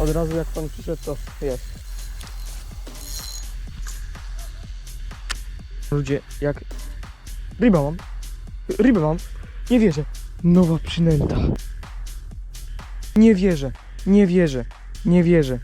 Od razu jak pan przyszedł, to jest. Ludzie, jak... Rybę mam. Rybę mam. Nie wierzę. Nowa przynęta. Nie wierzę. Nie wierzę. Nie wierzę.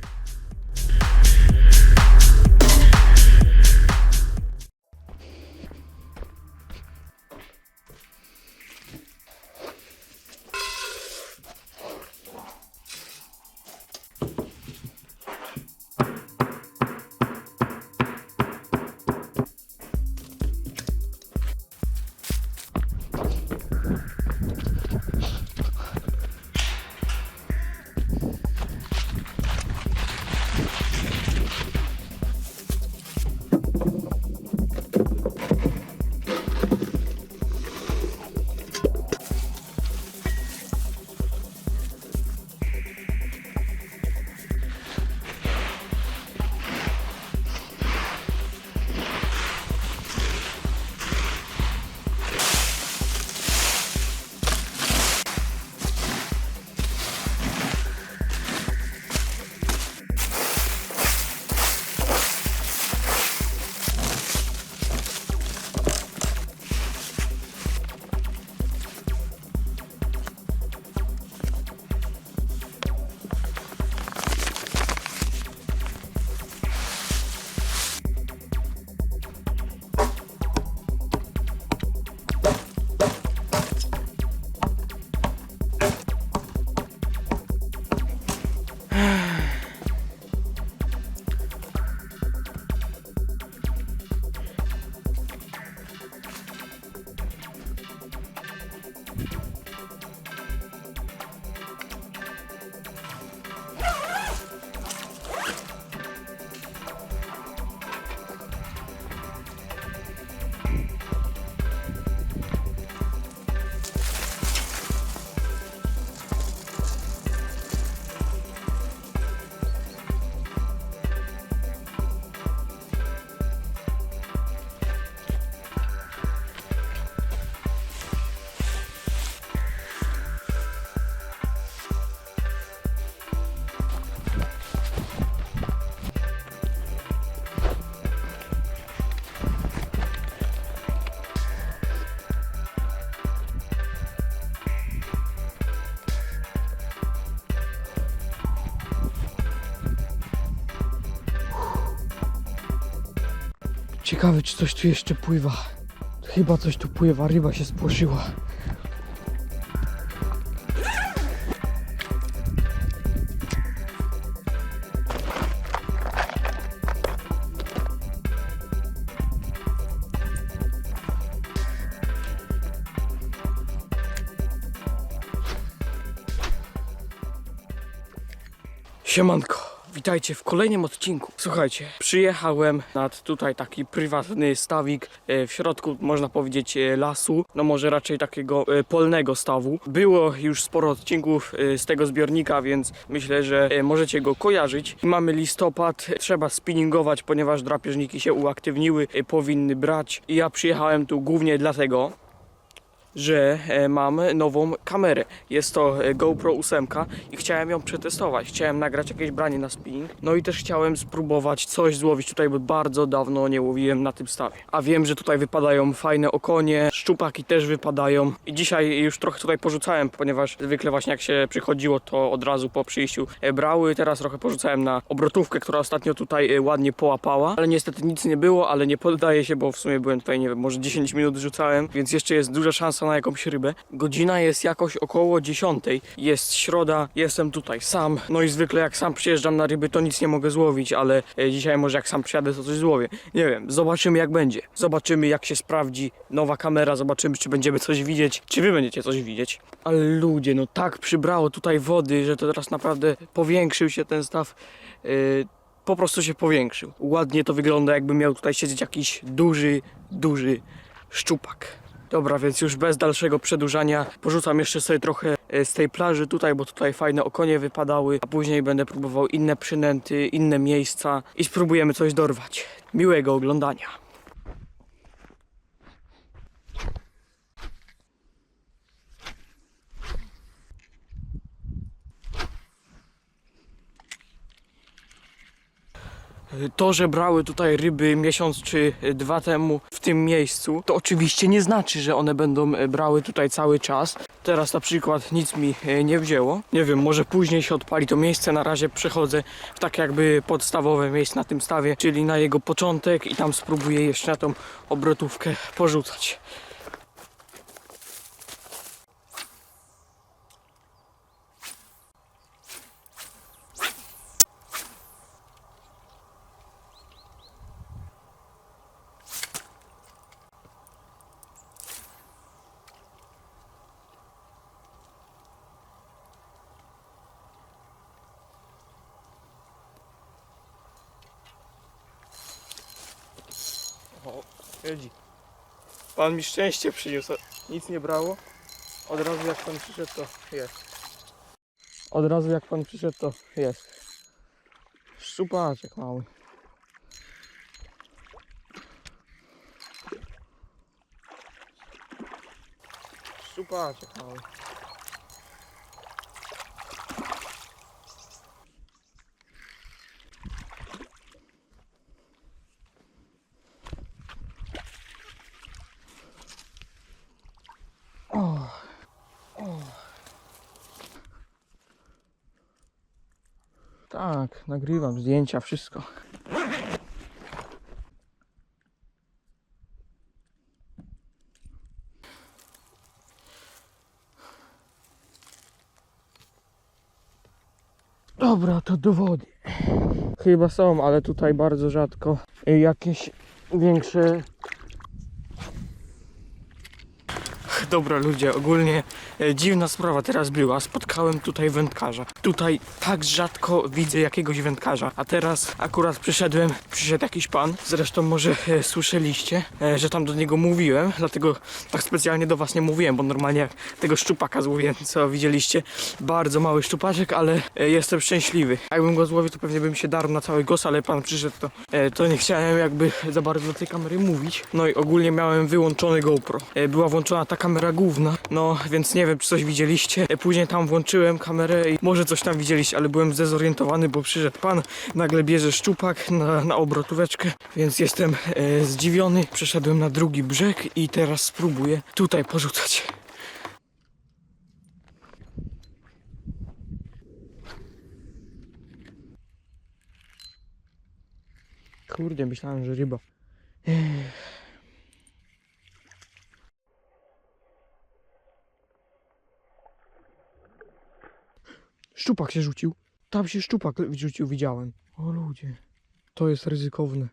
Ciekawe, czy coś tu jeszcze pływa. Chyba coś tu pływa, ryba się spłoszyła. Siemanko, witajcie w kolejnym odcinku. Słuchajcie, przyjechałem nad tutaj taki prywatny stawik e, w środku, można powiedzieć, e, lasu, no może raczej takiego e, polnego stawu. Było już sporo odcinków z tego zbiornika, więc myślę, że możecie go kojarzyć. Mamy listopad, trzeba spinningować, ponieważ drapieżniki się uaktywniły, powinny brać. Ja przyjechałem tu głównie dlatego, że e, mam nową kamerę. Jest to e, GoPro 8 i chciałem ją przetestować. Chciałem nagrać jakieś branie na spinning. No i też chciałem spróbować coś złowić tutaj, bo bardzo dawno nie łowiłem na tym stawie. A wiem, że tutaj wypadają fajne okonie, szczupaki też wypadają. I dzisiaj już trochę tutaj porzucałem, ponieważ zwykle właśnie jak się przychodziło, to od razu po przyjściu e, brały. Teraz trochę porzucałem na obrotówkę, która ostatnio tutaj ładnie połapała. Ale niestety nic nie było, ale nie poddaję się, bo w sumie byłem tutaj, nie wiem, może 10 minut rzucałem, więc jeszcze jest duża szansa na jakąś rybę. Godzina jest jakoś około 10. Jest środa, jestem tutaj sam. No i zwykle jak sam przyjeżdżam na ryby, to nic nie mogę złowić, ale e, dzisiaj może jak sam przyjadę, to coś złowię. Nie wiem, zobaczymy jak będzie. Zobaczymy jak się sprawdzi nowa kamera, zobaczymy czy będziemy coś widzieć, czy wy będziecie coś widzieć. Ale ludzie, no tak przybrało tutaj wody, że to teraz naprawdę powiększył się ten staw. e, po prostu się powiększył. Ładnie to wygląda, jakby miał tutaj siedzieć jakiś duży, duży szczupak. Dobra, więc już bez dalszego przedłużania porzucam jeszcze sobie trochę e, z tej plaży tutaj, bo tutaj fajne okonie wypadały, a później będę próbował inne przynęty, inne miejsca i spróbujemy coś dorwać. Miłego oglądania. To, że brały tutaj ryby miesiąc czy dwa temu w tym miejscu, to oczywiście nie znaczy, że one będą e, brały tutaj cały czas. Teraz na przykład nic mi e, nie wzięło. Nie wiem, może później się odpali to miejsce. Na razie przechodzę w tak jakby podstawowe miejsce na tym stawie, czyli na jego początek i tam spróbuję jeszcze na tą obrotówkę porzucać. O, siedzi. Pan mi szczęście przyniósł. Nic nie brało. Od razu jak pan przyszedł, to jest. Od razu jak pan przyszedł, to jest. Szczupaczek mały. Szczupaczek mały. O. O. Tak, nagrywam zdjęcia, wszystko. Dobra, to do wody. Chyba są, ale tutaj bardzo rzadko y, jakieś większe Dobra ludzie, ogólnie e, dziwna sprawa teraz była. Spotkałem tutaj wędkarza. Tutaj tak rzadko widzę jakiegoś wędkarza. A teraz akurat przyszedłem, przyszedł jakiś pan. Zresztą może e, słyszeliście, e, że tam do niego mówiłem. Dlatego tak specjalnie do was nie mówiłem, bo normalnie jak tego szczupaka złowiłem, co widzieliście. Bardzo mały szczupaczek, ale e, jestem szczęśliwy. Jakbym go złowił, to pewnie bym się darł na cały głos, ale pan przyszedł, to, e, to nie chciałem jakby za bardzo do tej kamery mówić. No i ogólnie miałem wyłączony GoPro. E, Była włączona ta kamera główna, no więc nie wiem, czy coś widzieliście. Później tam włączyłem kamerę i może coś tam widzieliście, ale byłem zdezorientowany, bo przyszedł pan, nagle bierze szczupak na, na obrotóweczkę, więc jestem e, zdziwiony. Przeszedłem na drugi brzeg i teraz spróbuję tutaj porzucać. Kurde, myślałem, że ryba. Szczupak się rzucił. Tam się szczupak rzucił, widziałem. O ludzie. To jest ryzykowne.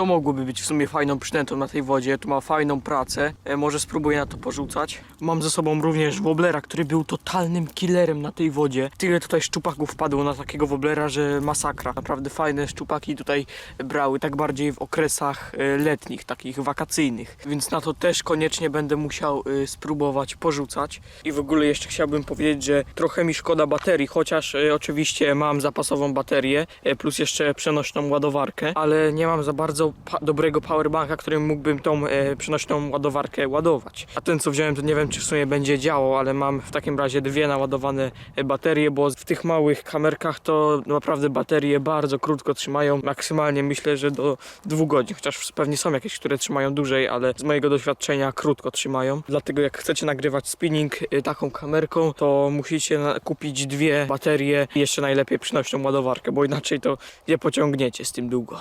To mogłoby być w sumie fajną przynętą na tej wodzie. Tu ma fajną pracę. E, może spróbuję na to porzucać. Mam ze sobą również woblera, który był totalnym killerem na tej wodzie. Tyle tutaj szczupaków wpadło na takiego woblera, że masakra. Naprawdę fajne szczupaki tutaj brały, tak bardziej w okresach e, letnich, takich wakacyjnych. Więc na to też koniecznie będę musiał e, spróbować porzucać. I w ogóle jeszcze chciałbym powiedzieć, że trochę mi szkoda baterii, chociaż e, oczywiście mam zapasową baterię, plus jeszcze przenośną ładowarkę, ale nie mam za bardzo dobrego powerbanka, którym mógłbym tą e, przenośną ładowarkę ładować. A ten co wziąłem, to nie wiem czy w sumie będzie działał, ale mam w takim razie dwie naładowane e, baterie, bo w tych małych kamerkach to naprawdę baterie bardzo krótko trzymają, maksymalnie myślę, że do dwóch godzin, chociaż pewnie są jakieś, które trzymają dłużej, ale z mojego doświadczenia krótko trzymają. Dlatego jak chcecie nagrywać spinning y, taką kamerką, to musicie kupić dwie baterie i jeszcze najlepiej przynośną ładowarkę, bo inaczej to nie pociągniecie z tym długo.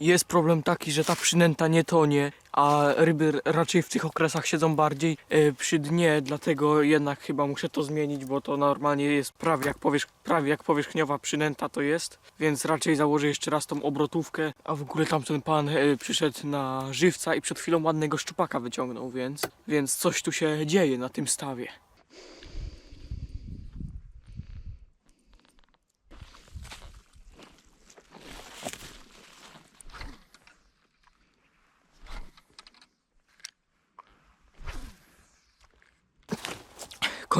Jest problem taki, że ta przynęta nie tonie, a ryby raczej w tych okresach siedzą bardziej e, przy dnie, dlatego jednak chyba muszę to zmienić, bo to normalnie jest prawie jak, powierzch- prawie jak powierzchniowa przynęta to jest, więc raczej założę jeszcze raz tą obrotówkę, a w ogóle tamten pan e, przyszedł na żywca i przed chwilą ładnego szczupaka wyciągnął, więc, więc coś tu się dzieje na tym stawie.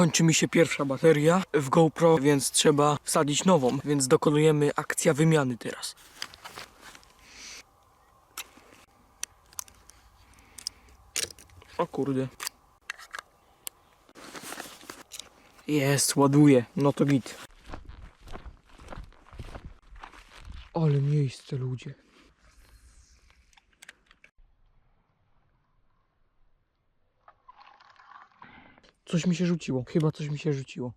Kończy mi się pierwsza bateria w GoPro, więc trzeba wsadzić nową, więc dokonujemy akcja wymiany teraz. O kurde. Jest, ładuje. No to git. Ale miejsce, ludzie. Coś mi się rzuciło. Chyba coś mi się rzuciło.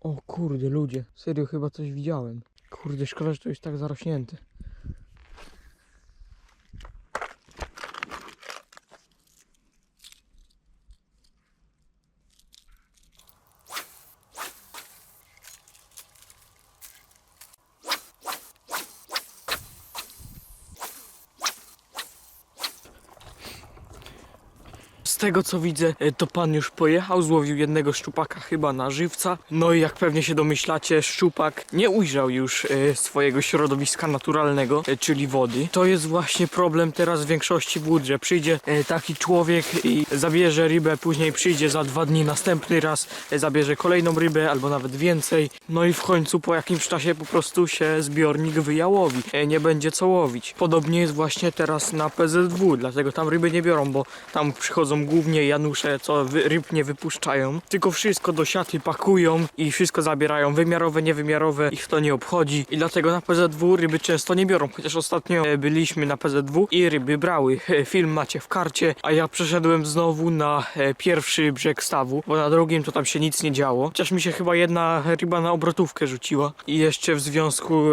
O kurde, ludzie. Serio, chyba coś widziałem. Kurde, szkoda, że to jest tak zarośnięte. Tego co widzę, e, to pan już pojechał, złowił jednego szczupaka chyba na żywca. No i jak pewnie się domyślacie, szczupak nie ujrzał już e, swojego środowiska naturalnego, e, czyli wody. To jest właśnie problem teraz w większości wód, że przyjdzie taki człowiek i zabierze rybę, później przyjdzie za dwa dni następny raz, zabierze kolejną rybę albo nawet więcej. No i w końcu po jakimś czasie po prostu się zbiornik wyjałowi, nie będzie co łowić. Podobnie jest właśnie teraz na PZW, dlatego tam ryby nie biorą, bo tam przychodzą głównie Janusze, co wy, ryb nie wypuszczają, tylko wszystko do siaty pakują i wszystko zabierają, wymiarowe, niewymiarowe, ich to nie obchodzi i dlatego na PZW ryby często nie biorą, chociaż ostatnio e, byliśmy na PZW i ryby brały. E, Film macie w karcie, a ja przeszedłem znowu na e, pierwszy brzeg stawu, bo na drugim to tam się nic nie działo, chociaż mi się chyba jedna ryba na obrotówkę rzuciła i jeszcze w związku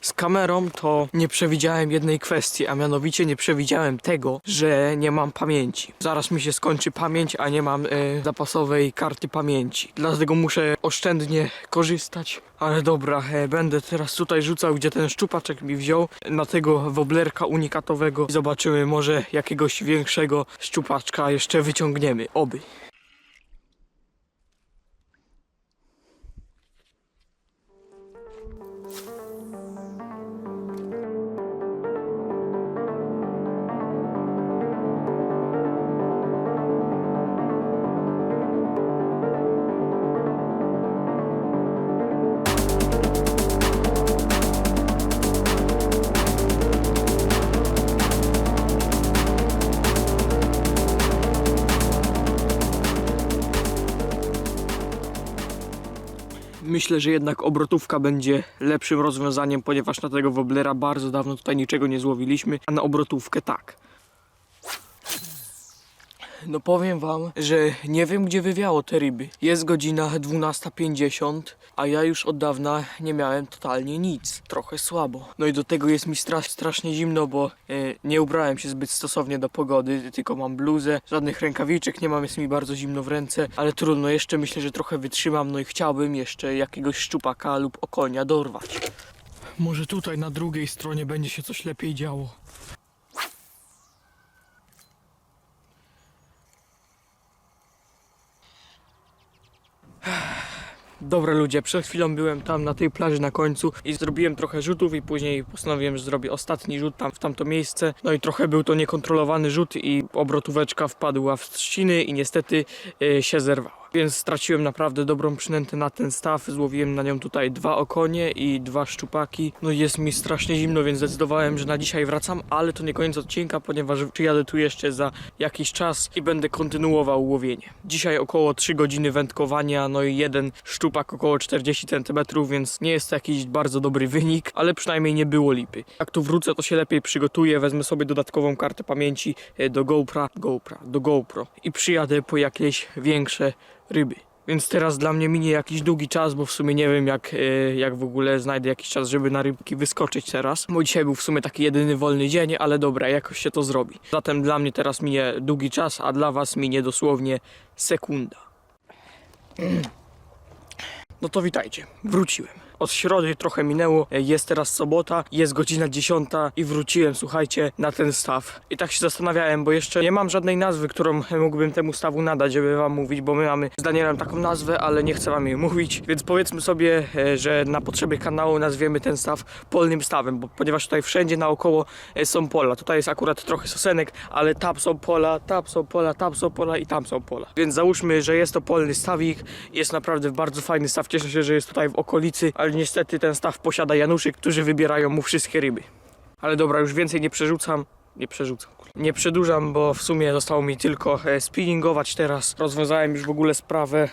z kamerą to nie przewidziałem jednej kwestii, a mianowicie nie przewidziałem tego, że nie mam pamięci. Zaraz mi się skończy pamięć, a nie mam e, zapasowej karty pamięci. Dlatego muszę oszczędnie korzystać. Ale dobra, e, będę teraz tutaj rzucał, gdzie ten szczupaczek mi wziął, na tego woblerka unikatowego. Zobaczymy, może jakiegoś większego szczupaczka jeszcze wyciągniemy. Oby. Myślę, że jednak obrotówka będzie lepszym rozwiązaniem, ponieważ na tego woblera bardzo dawno tutaj niczego nie złowiliśmy, a na obrotówkę tak. No powiem wam, że nie wiem gdzie wywiało te ryby. Jest godzina 12.50, a ja już od dawna nie miałem totalnie nic. Trochę słabo. No i do tego jest mi stra strasznie zimno, bo e, nie ubrałem się zbyt stosownie do pogody, tylko mam bluzę, żadnych rękawiczek nie mam, jest mi bardzo zimno w ręce, ale trudno, jeszcze myślę, że trochę wytrzymam, no i chciałbym jeszcze jakiegoś szczupaka lub okonia dorwać. Może tutaj na drugiej stronie będzie się coś lepiej działo. Dobra ludzie, przed chwilą byłem tam na tej plaży na końcu i zrobiłem trochę rzutów i później postanowiłem, że zrobię ostatni rzut tam w tamto miejsce. No i trochę był to niekontrolowany rzut i obrotóweczka wpadła w trzciny i niestety e, się zerwała. Więc straciłem naprawdę dobrą przynętę na ten staw. Złowiłem na nią tutaj dwa okonie i dwa szczupaki. No jest mi strasznie zimno, więc zdecydowałem, że na dzisiaj wracam, ale to nie koniec odcinka, ponieważ przyjadę tu jeszcze za jakiś czas i będę kontynuował łowienie. Dzisiaj około 3 godziny wędkowania, no i jeden szczupak około 40 cm, więc nie jest to jakiś bardzo dobry wynik, ale przynajmniej nie było lipy. Jak tu wrócę, to się lepiej przygotuję, wezmę sobie dodatkową kartę pamięci e, do GoPro, GoPro, do GoPro i przyjadę po jakieś większe ryby. Więc teraz dla mnie minie jakiś długi czas, bo w sumie nie wiem jak, e, jak w ogóle znajdę jakiś czas, żeby na rybki wyskoczyć teraz. Bo dzisiaj był w sumie taki jedyny wolny dzień, ale dobra, jakoś się to zrobi. Zatem dla mnie teraz minie długi czas, a dla was minie dosłownie sekunda. No to witajcie, wróciłem. Od środy trochę minęło, e, jest teraz sobota, jest godzina 10 i wróciłem, słuchajcie, na ten staw. I tak się zastanawiałem, bo jeszcze nie mam żadnej nazwy, którą mógłbym temu stawu nadać, żeby wam mówić, bo my mamy z Danielem taką nazwę, ale nie chcę wam jej mówić, więc powiedzmy sobie, e, że na potrzeby kanału nazwiemy ten staw polnym stawem, bo ponieważ tutaj wszędzie naokoło e, są pola. Tutaj jest akurat trochę sosenek, ale tam są pola, tam są pola, tam są pola i tam są pola. Więc załóżmy, że jest to polny stawik. Jest naprawdę bardzo fajny staw. Cieszę się, że jest tutaj w okolicy, ale niestety ten staw posiada Januszy, którzy wybierają mu wszystkie ryby. Ale dobra, już więcej nie przerzucam. Nie przerzucam. Nie przedłużam, bo w sumie zostało mi tylko e, spinningować teraz. Rozwiązałem już w ogóle sprawę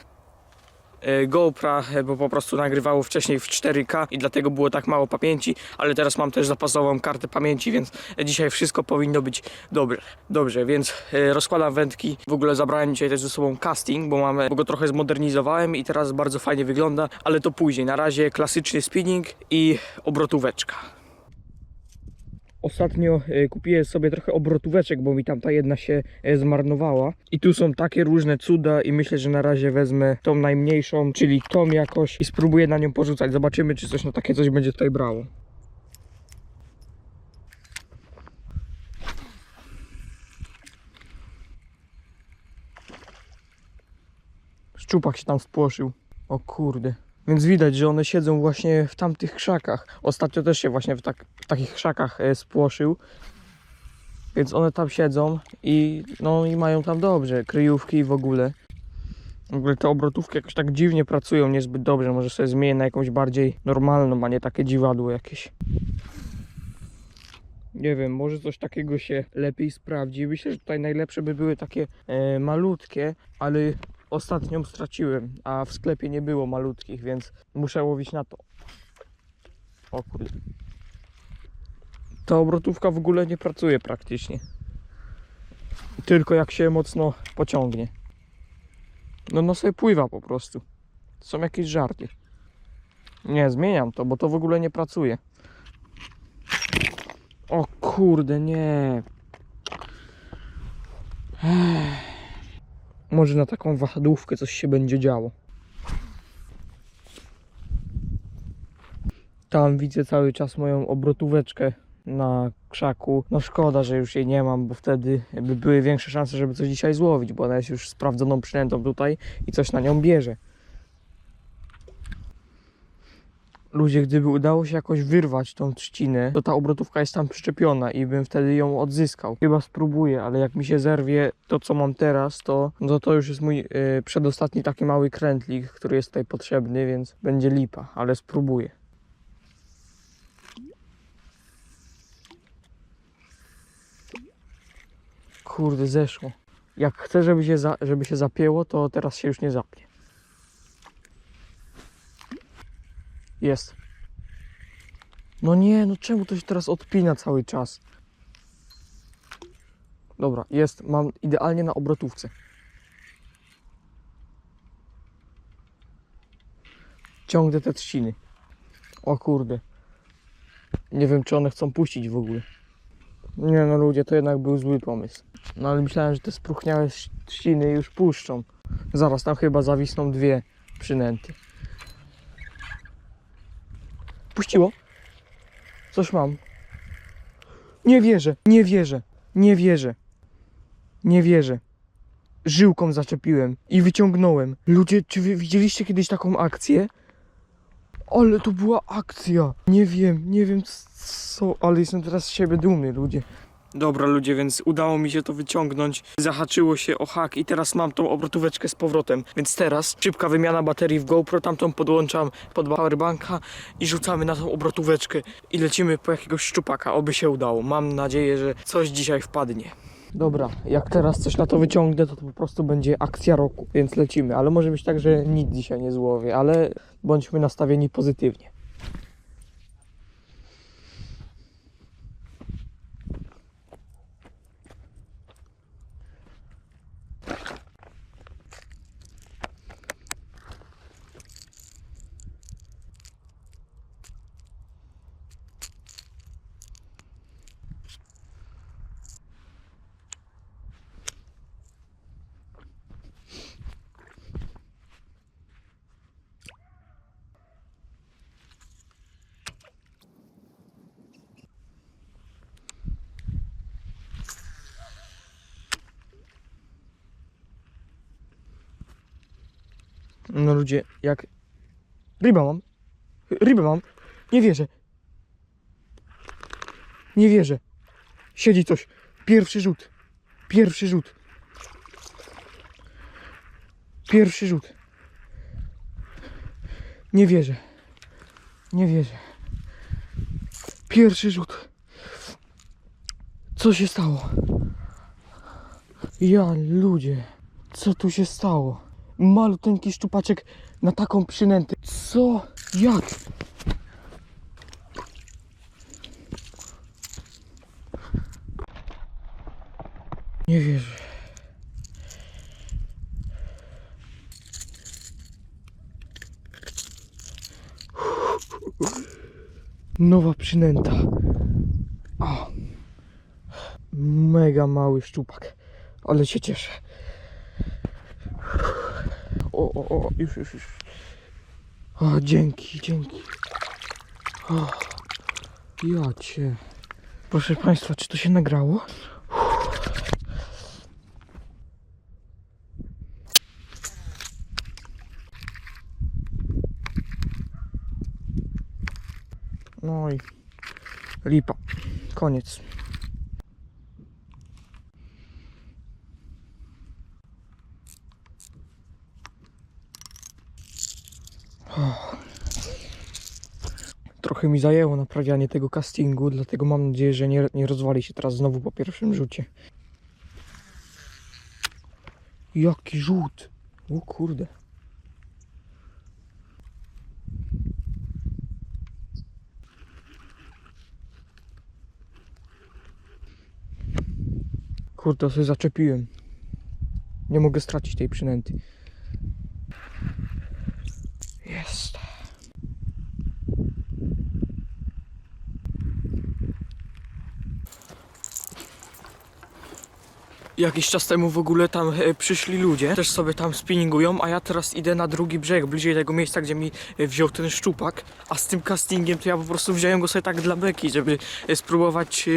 e, GoPra, e, bo po prostu nagrywało wcześniej w 4K i dlatego było tak mało pamięci, ale teraz mam też zapasową kartę pamięci, więc dzisiaj wszystko powinno być dobrze. Dobrze, więc e, rozkładam wędki. W ogóle zabrałem dzisiaj też ze sobą casting, bo mamy, bo go trochę zmodernizowałem i teraz bardzo fajnie wygląda, ale to później. Na razie klasyczny spinning i obrotóweczka. Ostatnio e, kupiłem sobie trochę obrotóweczek, bo mi tam ta jedna się e, zmarnowała. I tu są takie różne cuda i myślę, że na razie wezmę tą najmniejszą, czyli tą jakoś i spróbuję na nią porzucać. Zobaczymy, czy coś na takie coś będzie tutaj brało. Szczupak się tam wpłoszył. O kurde. Więc widać, że one siedzą właśnie w tamtych krzakach. Ostatnio też się właśnie w, tak, w takich krzakach e, spłoszył. Więc one tam siedzą i no i mają tam dobrze, kryjówki i w ogóle. W ogóle te obrotówki jakoś tak dziwnie pracują, niezbyt dobrze. Może sobie zmienię na jakąś bardziej normalną, a nie takie dziwadło jakieś. Nie wiem, może coś takiego się lepiej sprawdzi. Myślę, że tutaj najlepsze by były takie e, malutkie, ale ostatnią straciłem, a w sklepie nie było malutkich, więc muszę łowić na to. O kurde. Ta obrotówka w ogóle nie pracuje praktycznie. Tylko jak się mocno pociągnie. No no sobie pływa po prostu. To są jakieś żarty. Nie, zmieniam to, bo to w ogóle nie pracuje. O kurde, nie. Ech. Może na taką wahadłówkę coś się będzie działo. Tam widzę cały czas moją obrotóweczkę na krzaku. No szkoda, że już jej nie mam, bo wtedy by były większe szanse, żeby coś dzisiaj złowić, bo ona jest już sprawdzoną przynętą tutaj i coś na nią bierze. Ludzie, gdyby udało się jakoś wyrwać tą trzcinę, to ta obrotówka jest tam przyczepiona i bym wtedy ją odzyskał. Chyba spróbuję, ale jak mi się zerwie to, co mam teraz, to no to już jest mój yy, przedostatni taki mały krętlik, który jest tutaj potrzebny, więc będzie lipa, ale spróbuję. Kurde, zeszło. Jak chcę, żeby się, za, żeby się zapięło, to teraz się już nie zapnie. Jest. No nie, no czemu to się teraz odpina cały czas? Dobra, jest, mam idealnie na obrotówce. Ciągnę te trzciny. O kurde. Nie wiem, czy one chcą puścić w ogóle. Nie no ludzie, to jednak był zły pomysł. No ale myślałem, że te spróchniałe trzciny już puszczą. Zaraz, tam chyba zawisną dwie przynęty. Puściło? Coś mam. Nie wierzę, nie wierzę, nie wierzę. Nie wierzę. Żyłką zaczepiłem i wyciągnąłem. Ludzie, czy wy widzieliście kiedyś taką akcję? Ale to była akcja. Nie wiem, nie wiem co, ale jestem teraz z siebie dumny, ludzie. Dobra ludzie, więc udało mi się to wyciągnąć. Zahaczyło się o hak i teraz mam tą obrotóweczkę z powrotem. Więc teraz szybka wymiana baterii w GoPro, tamtą podłączam pod powerbanka i rzucamy na tą obrotóweczkę i lecimy po jakiegoś szczupaka, oby się udało. Mam nadzieję, że coś dzisiaj wpadnie. Dobra, jak teraz coś na to wyciągnę, to, to po prostu będzie akcja roku, więc lecimy. Ale może być tak, że nic dzisiaj nie złowię, ale bądźmy nastawieni pozytywnie. Ludzie, jak... Rybę mam. Rybę mam. Nie wierzę. Nie wierzę. Siedzi coś. Pierwszy rzut. Pierwszy rzut. Pierwszy rzut. Nie wierzę. Nie wierzę. Pierwszy rzut. Co się stało? Ja ludzie. Co tu się stało? Maluteńki szczupaczek na taką przynętę. Co? Jak? Nie wierzę. Nowa przynęta. O. Mega mały szczupak. Ale się cieszę. O, o, o, już, już, już. O, dzięki, dzięki. O, ja cię. Proszę Państwa, czy to się nagrało? No i lipa. Koniec. Trochę mi zajęło naprawianie tego castingu, dlatego mam nadzieję, że nie, nie rozwali się teraz znowu po pierwszym rzucie. Jaki rzut! O kurde. Kurde, sobie zaczepiłem. Nie mogę stracić tej przynęty. Jest. Jakiś czas temu w ogóle tam e, przyszli ludzie, też sobie tam spinningują, a ja teraz idę na drugi brzeg, bliżej tego miejsca, gdzie mi e, wziął ten szczupak, a z tym castingiem to ja po prostu wziąłem go sobie tak dla beki, żeby e, spróbować,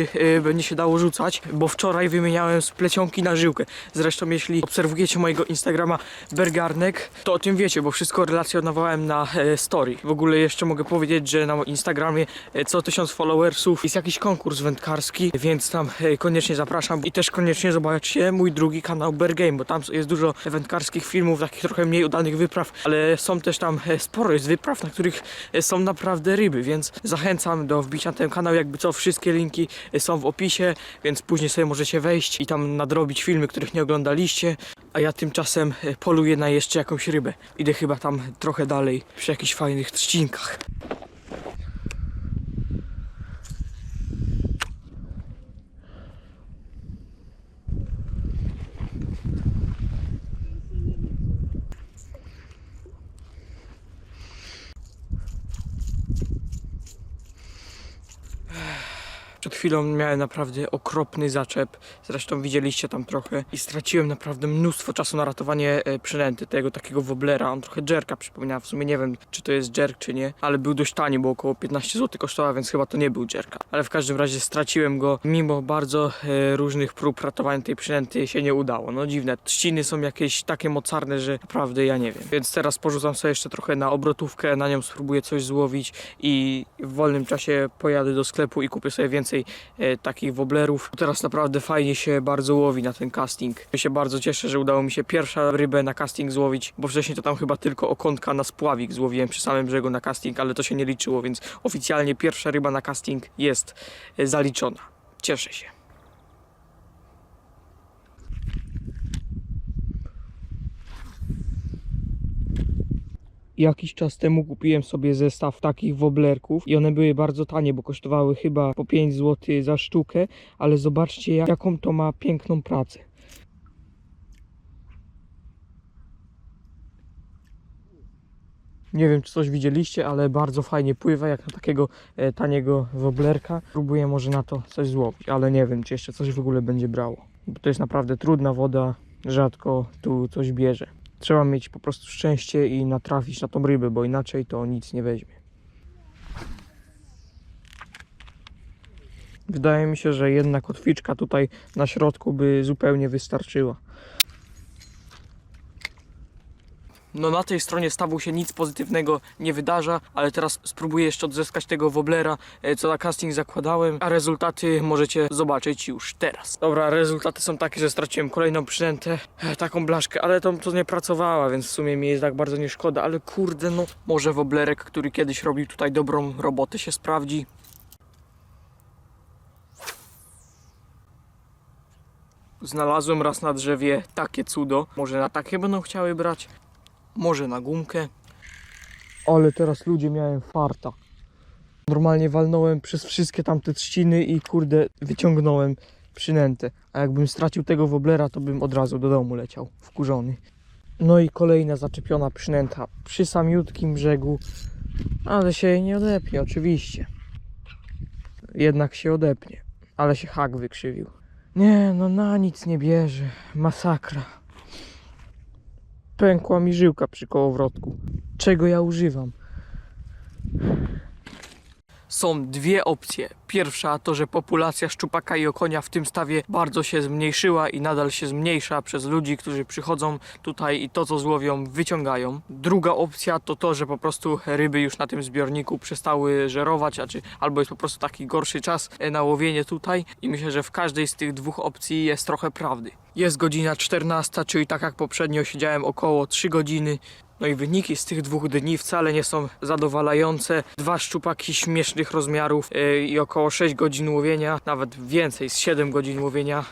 będzie się dało rzucać, bo wczoraj wymieniałem z plecionki na żyłkę. Zresztą jeśli obserwujecie mojego Instagrama Bergarnek, to o tym wiecie, bo wszystko relacjonowałem na story. W ogóle jeszcze mogę powiedzieć, że na Instagramie co tysiąc followersów jest jakiś konkurs wędkarski, więc tam koniecznie zapraszam i też koniecznie zobaczcie mój drugi kanał Bergame, bo tam jest dużo wędkarskich filmów, takich trochę mniej udanych wypraw, ale są też tam e, sporo jest wypraw, na których e, są naprawdę ryby, więc zachęcam do wbicia na ten kanał, jakby co wszystkie linki e, są w opisie, więc później sobie możecie wejść i tam nadrobić filmy, których nie oglądaliście, a ja tymczasem poluję na jeszcze jakąś rybę. Idę chyba tam trochę dalej, przy jakichś fajnych trzcinkach. Przed chwilą miałem naprawdę okropny zaczep. Zresztą widzieliście tam trochę i straciłem naprawdę mnóstwo czasu na ratowanie e, przynęty tego takiego woblera. On trochę jerka przypomina. W sumie nie wiem, czy to jest jerk, czy nie, ale był dość tani, bo około 15 zł kosztował, więc chyba to nie był jerka. Ale w każdym razie straciłem go, mimo bardzo e, różnych prób ratowania tej przynęty się nie udało. No dziwne. Trzciny są jakieś takie mocarne, że naprawdę ja nie wiem. Więc teraz porzucam sobie jeszcze trochę na obrotówkę, na nią spróbuję coś złowić i w wolnym czasie pojadę do sklepu i kupię sobie więcej e, takich woblerów. Teraz naprawdę fajnie się bardzo łowi na ten casting. Ja się bardzo cieszę, że udało mi się pierwsza rybę na casting złowić, bo wcześniej to tam chyba tylko okonka na spławik złowiłem przy samym brzegu na casting, ale to się nie liczyło, więc oficjalnie pierwsza ryba na casting jest e, zaliczona. Cieszę się. Jakiś czas temu kupiłem sobie zestaw takich woblerków i one były bardzo tanie, bo kosztowały chyba po 5 zł za sztukę, ale zobaczcie jak- jaką to ma piękną pracę. Nie wiem czy coś widzieliście, ale bardzo fajnie pływa jak na takiego e, taniego woblerka. Próbuję może na to coś złowić, ale nie wiem czy jeszcze coś w ogóle będzie brało. Bo to jest naprawdę trudna woda, rzadko tu coś bierze. Trzeba mieć po prostu szczęście i natrafić na tą rybę, bo inaczej to nic nie weźmie. Wydaje mi się, że jedna kotwiczka tutaj na środku by zupełnie wystarczyła. No na tej stronie stawu się nic pozytywnego nie wydarza, ale teraz spróbuję jeszcze odzyskać tego woblera, e, co na casting zakładałem, a rezultaty możecie zobaczyć już teraz. Dobra, rezultaty są takie, że straciłem kolejną przynętę, e, taką blaszkę, ale to, to nie pracowała, więc w sumie mi jest tak bardzo nie szkoda, ale kurde no, może woblerek, który kiedyś robił tutaj dobrą robotę się sprawdzi. Znalazłem raz na drzewie takie cudo. Może na takie będą chciały brać, może na gumkę. Ale teraz ludzie miałem farta. Normalnie walnąłem przez wszystkie tamte trzciny i kurde wyciągnąłem przynętę. A jakbym stracił tego woblera, to bym od razu do domu leciał, wkurzony. No i kolejna zaczepiona przynęta przy samiutkim brzegu, ale się jej nie odepnie, oczywiście. Jednak się odepnie, ale się hak wykrzywił. Nie, no na nic nie bierze. Masakra. Pękła mi żyłka przy kołowrotku. Czego ja używam? Są dwie opcje. Pierwsza to, że populacja szczupaka i okonia w tym stawie bardzo się zmniejszyła i nadal się zmniejsza przez ludzi, którzy przychodzą tutaj i to, co złowią, wyciągają. Druga opcja to to, że po prostu ryby już na tym zbiorniku przestały żerować, a czy, albo jest po prostu taki gorszy czas e, na łowienie tutaj i myślę, że w każdej z tych dwóch opcji jest trochę prawdy. Jest godzina 14, czyli tak jak poprzednio siedziałem około 3 godziny. No i wyniki z tych dwóch dni wcale nie są zadowalające. Dwa szczupaki śmiesznych rozmiarów yy, i około 6 godzin łowienia, nawet więcej, z 7 godzin łowienia.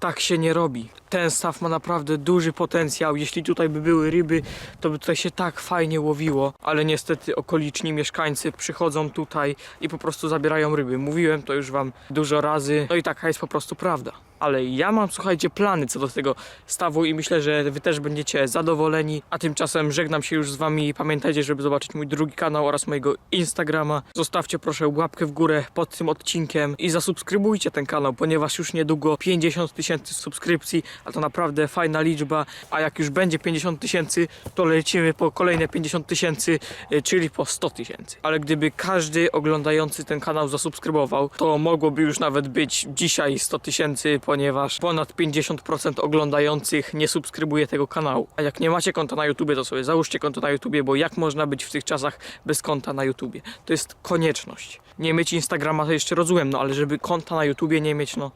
Tak się nie robi. Ten staw ma naprawdę duży potencjał. Jeśli tutaj by były ryby, to by tutaj się tak fajnie łowiło, ale niestety okoliczni mieszkańcy przychodzą tutaj i po prostu zabierają ryby. Mówiłem to już wam dużo razy, no i taka jest po prostu prawda. Ale ja mam, słuchajcie, plany co do tego stawu i myślę, że wy też będziecie zadowoleni. A tymczasem żegnam się już z wami. Pamiętajcie, żeby zobaczyć mój drugi kanał oraz mojego Instagrama. Zostawcie proszę łapkę w górę pod tym odcinkiem i zasubskrybujcie ten kanał, ponieważ już niedługo 50 tysięcy subskrypcji, a to naprawdę fajna liczba. A jak już będzie 50 tysięcy, to lecimy po kolejne 50 tysięcy, y, czyli po 100 tysięcy. Ale gdyby każdy oglądający ten kanał zasubskrybował, to mogłoby już nawet być dzisiaj 100 tysięcy, ponieważ ponad 50% oglądających nie subskrybuje tego kanału. A jak nie macie konta na YouTube, to sobie załóżcie konto na YouTube, bo jak można być w tych czasach bez konta na YouTube? To jest konieczność. Nie mieć Instagrama to jeszcze rozumiem, no ale żeby konta na YouTubie nie mieć, no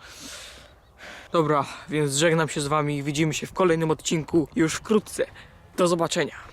Dobra, więc żegnam się z wami. Widzimy się w kolejnym odcinku już wkrótce. Do zobaczenia.